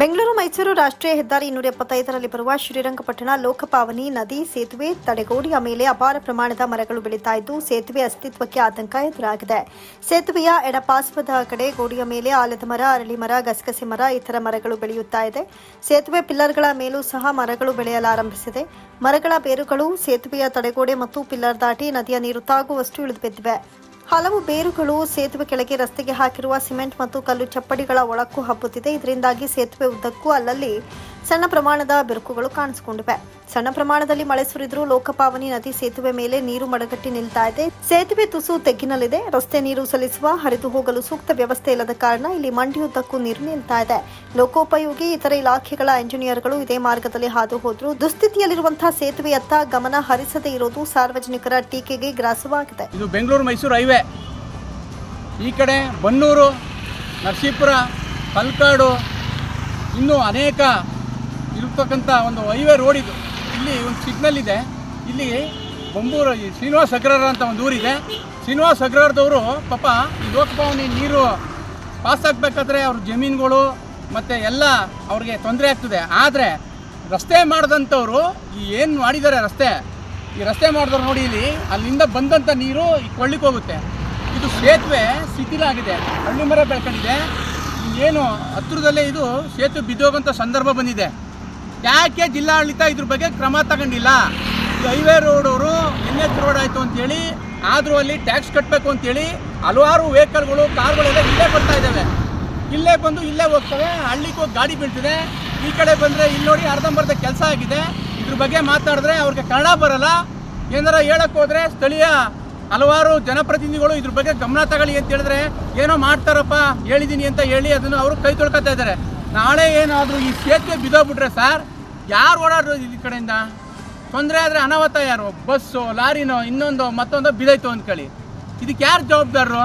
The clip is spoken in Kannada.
ಬೆಂಗಳೂರು ಮೈಸೂರು ರಾಷ್ಟ್ರೀಯ ಹೆದ್ದಾರಿ ಇನ್ನೂರ ಎಪ್ಪತ್ತೈದರಲ್ಲಿ ಬರುವ ಶ್ರೀರಂಗಪಟ್ಟಣ ಲೋಕಪಾವನಿ ನದಿ ಸೇತುವೆ ತಡೆಗೋಡೆಯ ಮೇಲೆ ಅಪಾರ ಪ್ರಮಾಣದ ಮರಗಳು ಬೆಳೀತಾ ಇದ್ದು ಸೇತುವೆ ಅಸ್ತಿತ್ವಕ್ಕೆ ಆತಂಕ ಎದುರಾಗಿದೆ. ಸೇತುವೆಯ ಎಡಪಾರ್ಶ್ವದ ಕಡೆ ಗೋಡೆಯ ಮೇಲೆ ಆಲದ ಮರ, ಅರಳಿ ಮರ, ಗಸಗಸೆ ಮರ, ಇತರ ಮರಗಳು ಬೆಳೆಯುತ್ತಾ ಇದೆ. ಸೇತುವೆ ಪಿಲ್ಲರ್ಗಳ ಮೇಲೂ ಸಹ ಮರಗಳು ಬೆಳೆಯಲಾರಂಭಿಸಿದೆ. ಮರಗಳ ಬೇರುಗಳು ಸೇತುವೆಯ ತಡೆಗೋಡೆ ಮತ್ತು ಪಿಲ್ಲರ್ ದಾಟಿ ನದಿಯ ನೀರು ತಾಗುವಷ್ಟು ಇಳಿದು ಬಿದ್ದಿವೆ. ಹಲವು ಬೇರುಗಳು ಸೇತುವೆ ಕೆಳಗೆ ರಸ್ತೆಗೆ ಹಾಕಿರುವ ಸಿಮೆಂಟ್ ಮತ್ತು ಕಲ್ಲು ಚಪ್ಪಡಿಗಳ ಒಳಕ್ಕೂ ಹಬ್ಬುತ್ತಿದೆ. ಇದರಿಂದಾಗಿ ಸೇತುವೆ ಉದ್ದಕ್ಕೂ ಅಲ್ಲಲ್ಲಿ ಸಣ್ಣ ಪ್ರಮಾಣದ ಬಿರುಕುಗಳು ಕಾಣಿಸಿಕೊಂಡಿವೆ. ಸಣ್ಣ ಪ್ರಮಾಣದಲ್ಲಿ ಮಳೆ ಸುರಿದ್ರು ಲೋಕಪಾವನಿ ನದಿ ಸೇತುವೆ ಮೇಲೆ ನೀರು ಮಡಗಟ್ಟಿ ನಿಲ್ತಾ ಇದೆ. ಸೇತುವೆ ತುಸು ತೆಗ್ಗಿನಲ್ಲಿದೆ. ರಸ್ತೆ ನೀರು ಸಲ್ಲಿಸುವ, ಹರಿದು ಹೋಗಲು ಸೂಕ್ತ ವ್ಯವಸ್ಥೆ ಇಲ್ಲದ ಕಾರಣ ಇಲ್ಲಿ ಮಂಡಿಯುದ್ದಕ್ಕೂ ನೀರು ನಿಲ್ತಾ ಇದೆ. ಲೋಕೋಪಯೋಗಿ, ಇತರ ಇಲಾಖೆಗಳ ಇಂಜಿನಿಯರ್ಗಳು ಇದೇ ಮಾರ್ಗದಲ್ಲಿ ಹಾದು ಹೋದ್ರು. ದುಸ್ಥಿತಿಯಲ್ಲಿರುವಂತಹ ಸೇತುವೆಯತ್ತ ಗಮನ ಹರಿಸದೇ ಇರೋದು ಸಾರ್ವಜನಿಕರ ಟೀಕೆಗೆ ಗ್ರಾಸವಾಗಿದೆ. ಇದು ಬೆಂಗಳೂರು ಮೈಸೂರು ಹೈವೇ. ಈ ಕಡೆ ಬನ್ನೂರು, ನರಸೀಪುರ, ಪಲ್ಕಾಡು, ಇನ್ನೂ ಅನೇಕ ಇರತಕ್ಕಂಥ ಒಂದು ಹೈವೇ ರೋಡ್ ಇದು. ಇಲ್ಲಿ ಒಂದು ಸಿಗ್ನಲ್ ಇದೆ ಇಲ್ಲಿ ಬೊಂಬೂರು ಶ್ರೀನಿವಾಸ್ ಅಗ್ರಹಾರ ಅಂತ ಒಂದು ಊರಿದೆ. ಶ್ರೀನಿವಾಸ್ ಅಗ್ರಹಾರದವರು ಪಾಪ ಈ ಲೋಕಭವನಿ ನೀರು ಪಾಸ್ ಆಗಬೇಕಾದ್ರೆ ಅವ್ರ ಜಮೀನುಗಳು ಮತ್ತು ಎಲ್ಲ ಅವ್ರಿಗೆ ತೊಂದರೆ ಆಗ್ತದೆ. ಆದರೆ ರಸ್ತೆ ಮಾಡಿದಂಥವ್ರು ಈ ಏನು ಮಾಡಿದ್ದಾರೆ ರಸ್ತೆ, ಈ ರಸ್ತೆ ಮಾಡಿದವ್ರು ನೋಡಿ ಇಲ್ಲಿ ಅಲ್ಲಿಂದ ಬಂದಂಥ ನೀರು ಈ ಕೊಳ್ಳಿಕ್ಕೆ ಹೋಗುತ್ತೆ. ಇದು ಸೇತುವೆ ಶಿಥಿಲಾಗಿದೆ, ಹಳ್ಳಿ ಮರ ಬೆಳ್ಕೊಂಡಿದೆ. ಏನು ಹತ್ರದಲ್ಲೇ ಇದು ಸೇತುವೆ ಬಿದ್ದೋಗಂಥ ಸಂದರ್ಭ ಬಂದಿದೆ. ಯಾಕೆ ಜಿಲ್ಲಾಡಳಿತ ಇದ್ರ ಬಗ್ಗೆ ಕ್ರಮ ತಗೊಂಡಿಲ್ಲ? ಹೈವೇ ರೋಡ್ ಅವರು ಎನ್ ಎಚ್ ರೋಡ್ ಆಯಿತು ಅಂತೇಳಿ ಆದರೂ ಅಲ್ಲಿ ಟ್ಯಾಕ್ಸ್ ಕಟ್ಟಬೇಕು ಅಂತೇಳಿ ಹಲವಾರು ವೆಹಿಕಲ್ಗಳು, ಕಾರ್ಗಳೆಲ್ಲ ಇಲ್ಲೇ ಬರ್ತಾ ಇದ್ದಾವೆ. ಇಲ್ಲೇ ಬಂದು ಇಲ್ಲೇ ಹೋಗ್ತವೆ, ಹಳ್ಳಿಗೂ ಗಾಡಿ ಬೀಳ್ತಿದೆ. ಈ ಕಡೆ ಬಂದರೆ ಇಲ್ಲಿ ನೋಡಿ ಅರ್ಧಂಬರ್ಧ ಕೆಲಸ ಆಗಿದೆ. ಇದ್ರ ಬಗ್ಗೆ ಮಾತಾಡಿದ್ರೆ ಅವ್ರಿಗೆ ಕನ್ನಡ ಬರಲ್ಲ. ಏನಾರ ಹೇಳಕ್ ಹೋದ್ರೆ ಸ್ಥಳೀಯ ಹಲವಾರು ಜನಪ್ರತಿನಿಧಿಗಳು ಇದ್ರ ಬಗ್ಗೆ ಗಮನ ತಗೊಳ್ಳಿ ಅಂತ ಹೇಳಿದ್ರೆ, ಏನೋ ಮಾಡ್ತಾರಪ್ಪ ಹೇಳಿದ್ದೀನಿ ಅಂತ ಹೇಳಿ ಅದನ್ನು ಅವರು ಕೈ ತೊಳ್ಕೊತಾ ಇದ್ದಾರೆ. ನಾಳೆ ಏನಾದರೂ ಈ ಸೇತುವೆ ಬಿದ್ದೋಗ್ಬಿಟ್ರೆ ಸರ್, ಯಾರು ಓಡಾಡೋದು ಈ ಕಡೆಯಿಂದ? ತೊಂದರೆ ಆದರೆ ಅನಾಹುತ ಯಾರು? ಬಸ್ಸು, ಲಾರಿನೋ, ಇನ್ನೊಂದು, ಮತ್ತೊಂದು ಬಿದ್ದೋಯ್ತು ಅಂದ್ಕೊಳ್ಳಿ. ಇದಕ್ಕೆ ಯಾರು ಜವಾಬ್ದಾರರು?